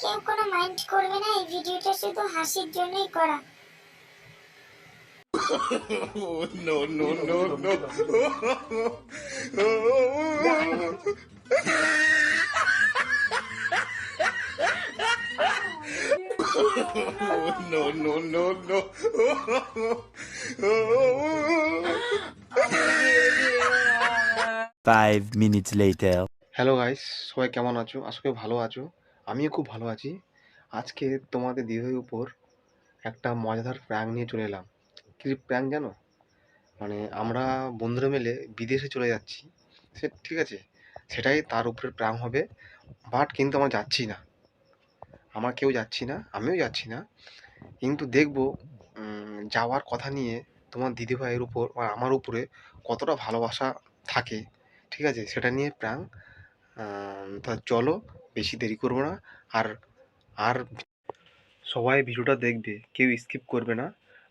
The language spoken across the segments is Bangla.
কেউ কোনো মাইন্ড করবে না এই ভিডিওটা শুধু হাসির জন্যই করা no, no, no, no. No, no, no, no. Five minutes later. Hello guys সবাই কেমন আছো আজকে ভালো আছো আমিও খুব ভালো আছি। আজকে তোমাদের দিদির উপর একটা মজাদার প্র্যাঙ্ক নিয়ে চলে এলাম। কি প্র্যাঙ্ক জানো? মানে আমরা বন্ধুরা মিলে বিদেশে চলে যাচ্ছি। সে ঠিক আছে, সেটাই তার উপরে প্র্যাঙ্ক হবে। বাট কিন্তু আমরা যাচ্ছি না। আমরা কেউ যাচ্ছি না, আমিও যাচ্ছি না। কিন্তু দেখব যাওয়ার কথা নিয়ে তোমার দিদিভাইয়ের উপর, আমার উপরে কতটা ভালোবাসা থাকে। ঠিক আছে, সেটা নিয়ে প্র্যাঙ্ক তা চলো, বেশি দেরি করব না। আর আর সবাই ভিডিওটা দেখবে, কেউ স্কিপ করবে না।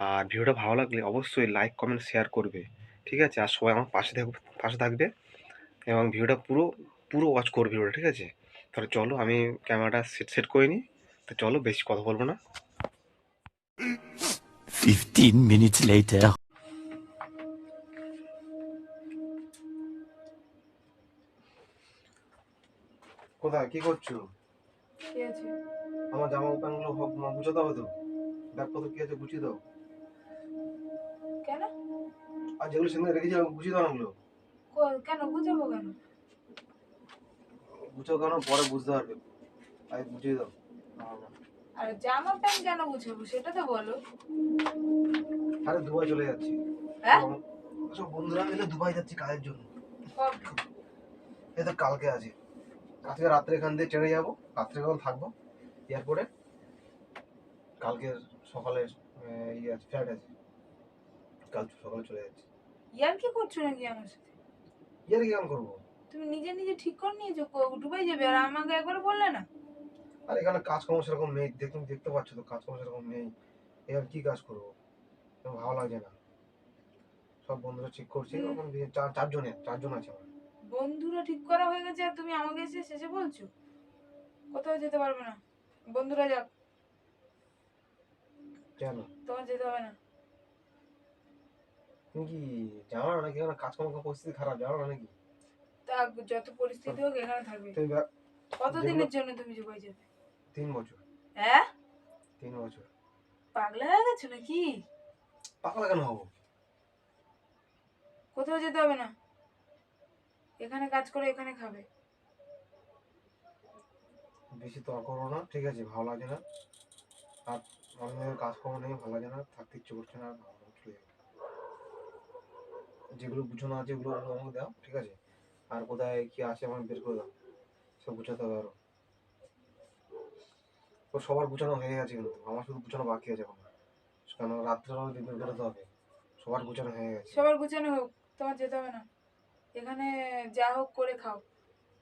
আর ভিডিওটা ভালো লাগলে অবশ্যই লাইক কমেন্ট শেয়ার করবে। ঠিক আছে? আর সবাই আমার পাশে থাকবে পাশে থাকবে এবং ভিডিওটা পুরো পুরো ওয়াচ করবে ভিডিওটা, ঠিক আছে? তাহলে চলো, আমি ক্যামেরাটা সেট সেট করে নিই। তো চলো, বেশি কথা বলব না। Fifteen minutes later. কোথায়? কি করছ? কি আছে? আমার জামা প্যান্টগুলো গুছাতে হবে তো। ব্যাগপত্র কি আছে গুছিয়ে দাও। কেন? আর যেগুলো সেখানে রেখেছিলাম গুছিয়ে দাও ওগুলো। কেন বুঝাবো কেন? গুছাও কেন? পরে বুঝতে পারবে। আগে বুঝিয়ে দাও। আর জামা প্যান্ট কেন বুঝাবো সেটা তো বলো। আরে দুবাই চলে যাচ্ছি। হ্যাঁ? সব- বন্ধুরা মিলে দুবাই যাচ্ছি কাজের জন্য? এই তো কালকে আছে। আজকে রাত্রে এখান দিয়ে ট্রেনে যাব রাত্রে যখন থাকব এয়ারপোর্টে। কালকে সকালে ইয়ে আছে ফ্লাইট আছে। কাল সকালে চলে যাচ্ছি। ইয়ার কি করছ নাকি আমার সাথে? ইয়ার কি কেমন করব? তুমি নিজে নিজে ঠিক করে নিয়েছো দুবাই যাবে আর আমাকে একবার বললে না? আর এখানে কাজকর্ম সেরকম নেই দেখুন দেখতে পাচ্ছ তো কাজকর্ম সেরকম নেই। এবার কি কাজ করব? ভালো লাগছে না। সব বন্ধুরা ঠিক করছি চারজনে চারজন আছে আমার। বন্ধুরা ঠিক করা হয়ে গেছে আর তুমি আমাকে এসে শেষে বলছো? কোথাও যেতে পারবে না। বন্ধুরা যাক। কেন? তোমার যেতে হবে না। তুমি কি জানো না নাকি? এখানে কাজকর্ম পরিস্থিতি খারাপ জানো না নাকি? তা যত পরিস্থিতি হোক এখানে থাকবে। তুমি ব্যা- কতদিনের জন্য তুমি দুবাই যাবে তিন বছর। হ্যাঁ? তিন বছর। পাগলা হয়ে গেছো নাকি? পাগলা কেন হব? কোথাও যেতে হবে না। এখানে কাজ করে এখানে খাবে। বেশি তর্ক করো না ঠিক আছে ভালো লাগে না। আর অনেক কাজকর্ম নেই ভালো লাগে না থাকতে ইচ্ছে করছে না যেগুলো গুছানো আছে ওগুলো আমাকে দাও ঠিক আছে। আর কোথায় কি আছে আমাকে বের করে দাও সব গুছাতে হবে আরও। ও সবার গুছানো হয়ে গেছে কিন্তু আমার শুধু গুছানো বাকি আছে এখন। কেন রাত্রে বেরোতে হবে সবার গুছানো হয়ে গেছে। সবার গুছানো হোক তোমার যেতে হবে না। এখানে যা হোক করে খাও।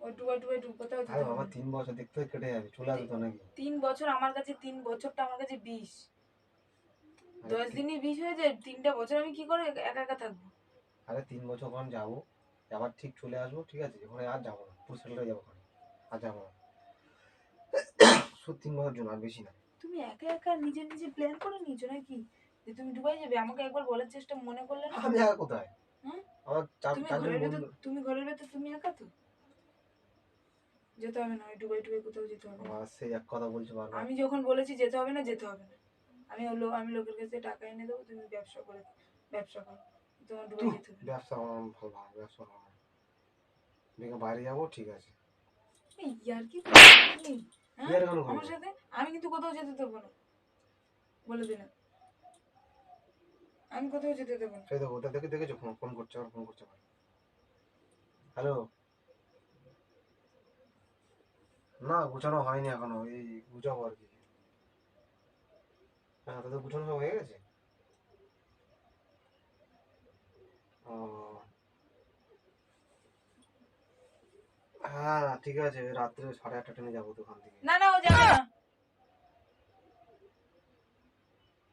ওই ডুবাই ডুবাই ডুব কোথাও যেতে আরে হবে বাবা না। তিন বছর দেখতে কেটে যাবে চলে আসবে তো নাকি? তিন বছর আমার কাছে তিন বছরটা আমার কাছে বিষ। আরে দশ দিনই বিষ হয়ে যায় তিনটা বছর আমি কি করে একা একা থাকব? আরে তিন বছর ওখানে যাব আবার ঠিক চলে আসব ঠিক আছে? ওখানে আর যাব না পুরো সেটেল হয়ে যাব ওখানে আর যাব না। শুধু তিন বছর জন্য আর বেশি না। তুমি একা একা নিজে নিজে প্ল্যান করে নিয়েছো নাকি? যে তুমি দুবাই যাবে আমাকে একবার বলার চেষ্টা মনে করলে না? আমি একা কোথায়? আমার তুমি ঘরের ভেতর তুমি ঘরের ভেতর তুমি একা তো? যেতে হবে না ওই ডুবাই টুবাই কোথাও যেতে হবে না। সেই এক কথা বলছে বারবার। আমি যখন বলেছি যেতে হবে না যেতে হবে না। আমি ও লো- আমি লোকের কাছে টাকা এনে দেবো তুমি ব্যবসা করে ব্যবসা করো। তোমার ডুবাই যেতে হবে ব্যবসা আমার ভালো ভালো ব্যবসা ভালো না বাইরে যাব ঠিক আছে। ইয়ার কি হ্যাঁ? আমার সাথে? আমি কিন্তু কোথাও যেতে দেবো না। বলে দিলাম। আমি কোথাও যেতে দেবো না। সেই দেখো ওটা দেখে দেখেছ ফোন ফোন করছে আমার ফোন করছে হ্যালো না গুছানো হয়নি এখনও এই গুছাবো আর কি। হ্যাঁ তাদের গুছানো সব হয়ে গেছে। ও। হ্যাঁ ঠিক আছে রাত্রে সাড়ে আটটা ট্রেনে যাব দোকান থেকে। না না ও যাবে না।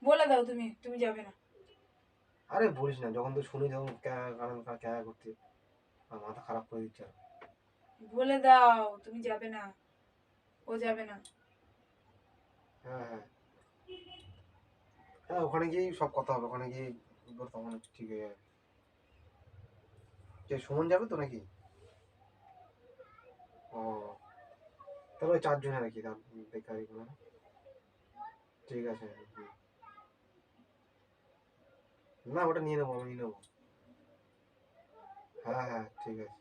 বলে দাও তুমি তুমি যাবে না। আরে বলিস না যখন তো শুনি তখন কারণ ক্যা করতে। আমার মাথা খারাপ করে দিচ্ছে বলে দাও তুমি যাবে না। ও যাবে না। হ্যাঁ হ্যাঁ। হ্যাঁ ওখানে গিয়েই সব কথা হবে ওখানে গিয়ে তখন ঠিক হয়ে যাবে। কে সুমন যাবে তো নাকি? ও তাহলে ওই চারজনের আর কি তার বেকারি ঠিক আছে। না ওটা নিয়ে নেব আমি নিয়ে নেব। হ্যাঁ হ্যাঁ ঠিক আছে।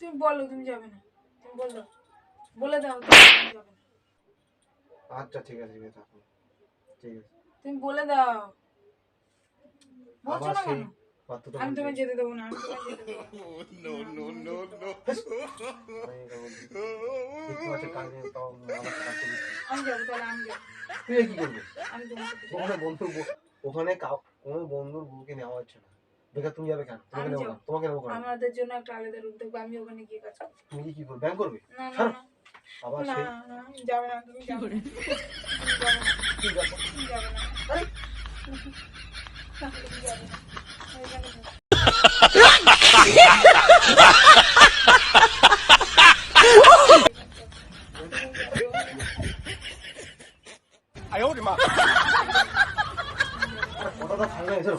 তুমি বলো তুমি যাবে না। তুমি বলো বলে দাও তুমি যাবে না। আচ্ছা ঠিক আছে ঠিক আছে ঠিক আছে। তুমি বলে দাও। বলছো না কেন? আমি। তোমায় যেতে দেবো না আমি না। যাব তাহলে যাব। তুই কি করবি। ওখানে বন্ধু বউ- ওখানে কাউ- কোনো বন্ধুর বউকে নেওয়া হচ্ছে না। বেকার তুমি যাবে কেন? তোমাকে নেব। কেন? তোমাকে নেব কেন? আমাদের জন্য একটা আলাদা রুম থাকবে আমি ওখানে গিয়ে কাজ করব। তুমি কি কি করবে? ব্যাংক করবে? না না আবার সেই যাবে না তুমি যাবে না তুমি যাবে না। কি ব্যাপার? তুমি যাবে না। আরে, যাবে না আমি এখানে থাকব। আরে, কথাটা ফাইনাল হয়েছে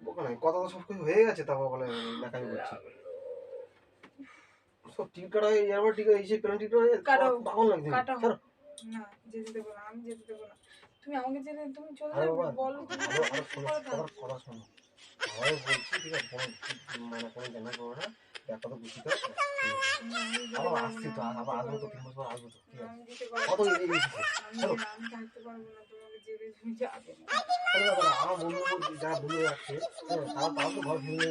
বোকা নাই কথা তো সব কিছু হয়ে গেছে তারপর বলে দেখাই করছে সব টিকিট কাটা হয়ে যাওয়ার টিকিট এই যে পেনাল্টি টিকিট কাটো। পাগল লাগছে। কাটো। না যেতে দেবো না আমি যেতে দেবো না। তুমি আমাকে যেতে তুমি চলে যাবে বলো কথা শোনো। আরও বলছি ঠিক আছে কোনো মানে কোনো জানা করবে না ব্যাপার তো বুঝতে আবার আসছি তো আবার আসব তো তিন আসব তো ঠিক কত এগিয়ে চলো আমার বন্ধু যারা বন্ধু যাচ্ছে তারা তাও তো ঘর ভেঙে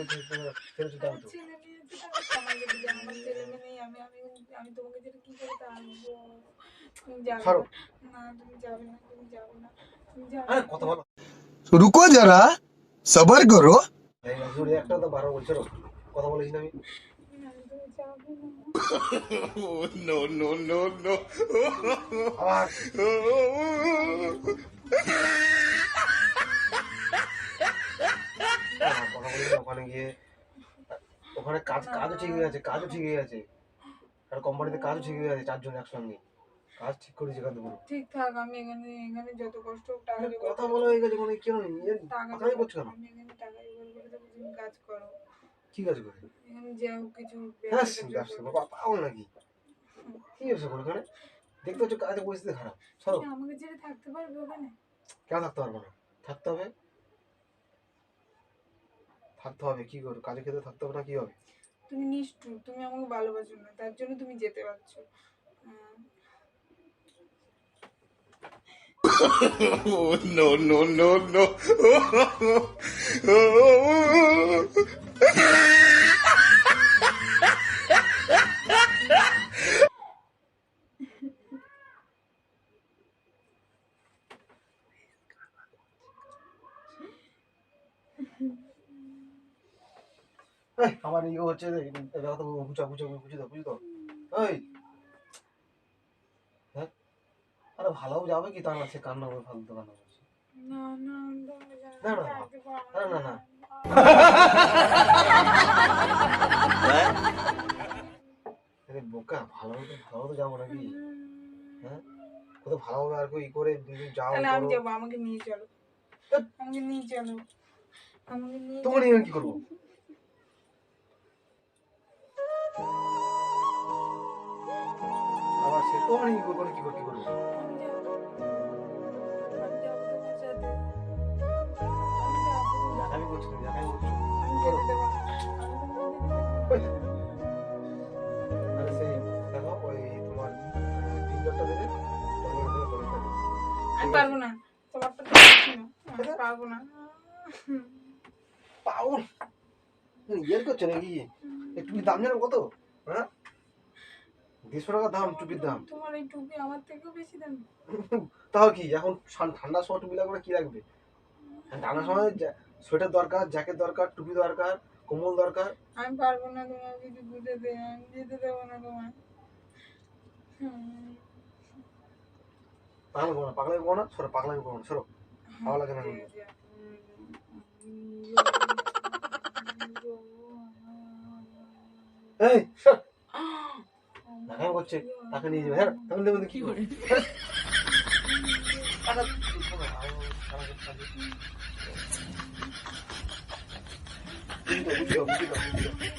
ফেরত দিতে হবে আমি তোমাকে যেটা কি করে টানবো তুমি যাবে না তুমি যাবে না তুমি যাবে না তুমি যাবে আরে কথা বলো রুকো যারা সবর করো একটা তো বারো বলছো কথা বলিস না আমি no no no no কথা বলিস ওখানে গিয়ে ওখানে কাজ কাজও ঠিক হয়ে গেছে কাজও ঠিক হয়ে গেছে আর কোম্পানিতে কাজও ঠিক হয়ে গেছে চারজন একসঙ্গে। কাজ ঠিক করেছে কাজ পুরো। ঠিক থাক আমি এখানে এখানে যত কষ্ট টাকা কথা বলা হয়ে গেছে মানে কেন নিজের টাকা কথাই কেন? আমি এখানে টাকা জোগাড় করে দেবো তুমি কাজ করো। কি কাজ করে? এখানে যাও কিছু হ্যাঁ ব্যবসা করো। বাবা পাগল নাকি? কি ব্যবসা করে ওখানে দেখতে হচ্ছে কাজের পরিস্থিতি খারাপ। সরো। আমাকে ছেড়ে থাকতে পারবে ওখানে? কেন থাকতে পারব না? থাকতে হবে। থাকতে হবে কি করব? কাজে খেতে থাকতে হবে না কি হবে? তুমি নিষ্ঠুর তুমি আমাকে ভালোবাসো না তার জন্য তুমি যেতে পারছ। no, no, no. আমার ইয়ে হচ্ছে দেখো তো দাও বুঝি তো? এই! হ্যাঁ? আরে ভালো যাবে কি তা না সে কান্না করে ফালতু কান্না করছে। না না না, না, না। আরে বোকা ভালো তো ভালো তো যাব নাকি? হ্যাঁ? কোথাও ভালোভাবে আর কি করে যাও তাহলে আমি যাব আমাকে নিয়ে চলো। আমাকে নিয়ে চলো। আমাকে নিয়ে তোমার নিয়ে কি করব? আবার সে তোমার নিয়ে কি করব কি করব কি করব? আমি। আমি তোমার করছ। তুমি। সেই দেখো ওই তিন চারটা দেবে আমি পারব না। তোমারটা তো পারব না। পাউল ইয়ের করছ নাকি? টুপির দাম জানো কত? দেড়শো টাকা দাম টুপির দাম। তোমার এই টুপি আমার থেকেও বেশি দাম। তাও কি? এখন ঠান- ঠান্ডার সময় টুপি লাগবে কি লাগবে? ঠান্ডার সময় সোয়েটার দরকার জ্যাকেট দরকার টুপি দরকার কম্বল দরকার। আমি পারব না তোমার কিছু বুঝে দে আমি যেতে দেবো না তোমার হুম। পাগলামি করো না পাগলামি করো না সরো পাগলামি করো না সরো। ভালো লাগে না ঠিক এই সর। টাকা করছে টাকা নিয়ে যাবে হ্যাঁ তাহলে দেবো কি করে টাকা দিবো না, আমি টাকা দিতে পারি। বুঝি দাও, বুঝি দাও, বুঝি দাও, বুঝি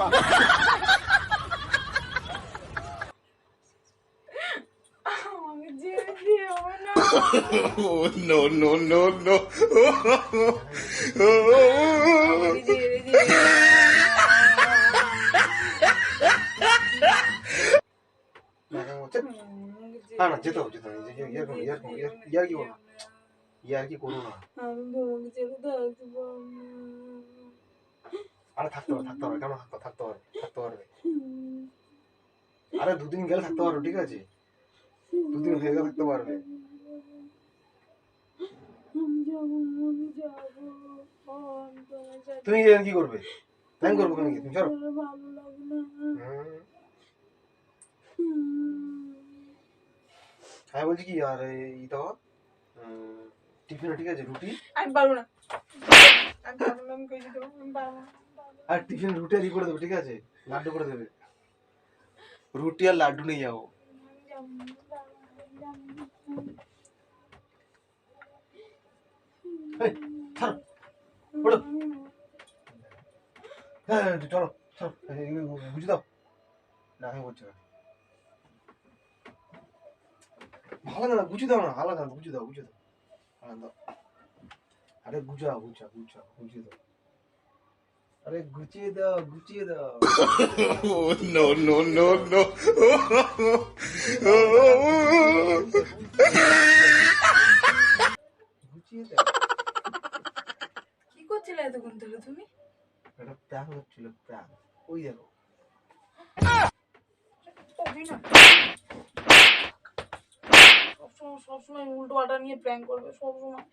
দাও। আমাকে ছেড়ে দিও না Oh, no, no, no, no. আমাকে ছেড়ে দিও টাকা করছে আমাকে ছেড়ে না না যেতে হবে যেতে হবে ইয়ার ইয়ার করো, ইয়ার করো, ইয়ার- ইয়ার কি করো না ইয়ার কি করো না আমি তোমাকে ছেড়ে থাকতে পারব না। আরে থাকতে পারবে থাকতে পারবে কেন থাকতে থাকতে পারবে থাকতে পারবে আরে দুদিন গেলে থাকতে পারবে ঠিক আছে দুদিন হয়ে গেলে থাকতে পারবে আমি যাব আমি যাব আমি তোমার সাথে তুমি গেলে কি করবে প্ল্যান করব তুমি কি তুমি চলো আমার ভালো লাগে না হ্যাঁ বলছি কি আর এই তো টিফিনে ঠিক আছে রুটি। আমি পারব না। আর টিফিন রুটি আর ই করে দেবো ঠিক আছে? লাড্ডু করে দেবে। রুটি আর লাড্ডু নিয়ে যাব আমি যাব না, আমি পারব না, আমি যাব না। এই, ছাড়ো ওঠো। হ্যাঁ হ্যাঁ, চলো চলো এই, এই, বুঝে দাও না আমি বলছি না ভালো না গুছিয়ে দাও না আলাদা না গুছিয়ে দাও গুছিয়ে দাও আলাদা দাও আরে গুছাও গুছাও গুছাও গুছিয়ে দাও আরে গুছিয়ে দাও গুছিয়ে দাও Oh, no, no, no, no. গুছিয়ে দাও কি করছিলে এতক্ষণ ধরে তুমি এটা প্র্যাঙ্ক হচ্ছিল প্র্যাঙ্ক ওই দেখো করবি না সবসময় সবসময় উল্টো পাল্টা নিয়ে প্র্যাঙ্ক করবে সবসময়।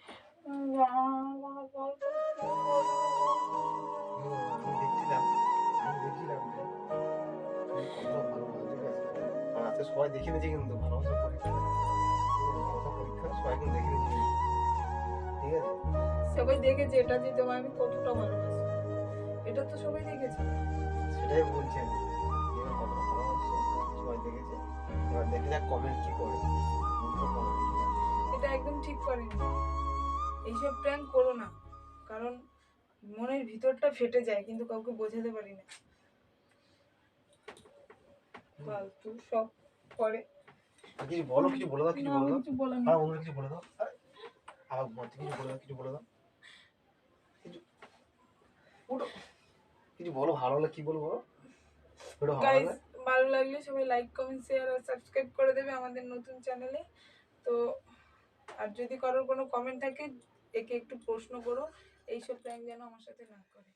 আজকে সবাই দেখে নিয়েছে কিন্তু ভালোবাসা পরীক্ষা। ভালোবাসা পরীক্ষা সবাই কিন্তু দেখে নিয়েছে। ঠিক আছে? সবাই দেখেছে এটা যে তোমায় আমি কতটা ভালোবাসি। এটা তো সবাই দেখেছে। সেটাই বলছি আমি। কতটা ভালোবাসো সবাই দেখেছে। এবার দেখে যাক কমেন্ট কি করে। এটা একদম ঠিক করেনি। এইসব প্র্যাঙ্ক করো না। কারণ মনের ভিতরটা ফেটে যায় কিন্তু কাউকে বোঝাতে পারি না। ফালতু সব করে। কিছু বলো কিছু বলে দাও কিছু বলে দাও। আর। বন্ধুরা কিছু বলে দাও। আর বলতে কিছু বলে দাও কিছু বলে দাও। কিছু কিছু বলো ভালো হলে কি বলব? বলো ওটা ভালো লাগলে ভালো লাগলে সবাই লাইক কমেন্ট শেয়ার আর সাবস্ক্রাইব করে দেবে আমাদের নতুন চ্যানেলে তো, আর যদি কারোর কোনো কমেন্ট থাকে, একে একটু প্রশ্ন করো, এইসব প্র্যাঙ্ক যেন আমার সাথে না করে।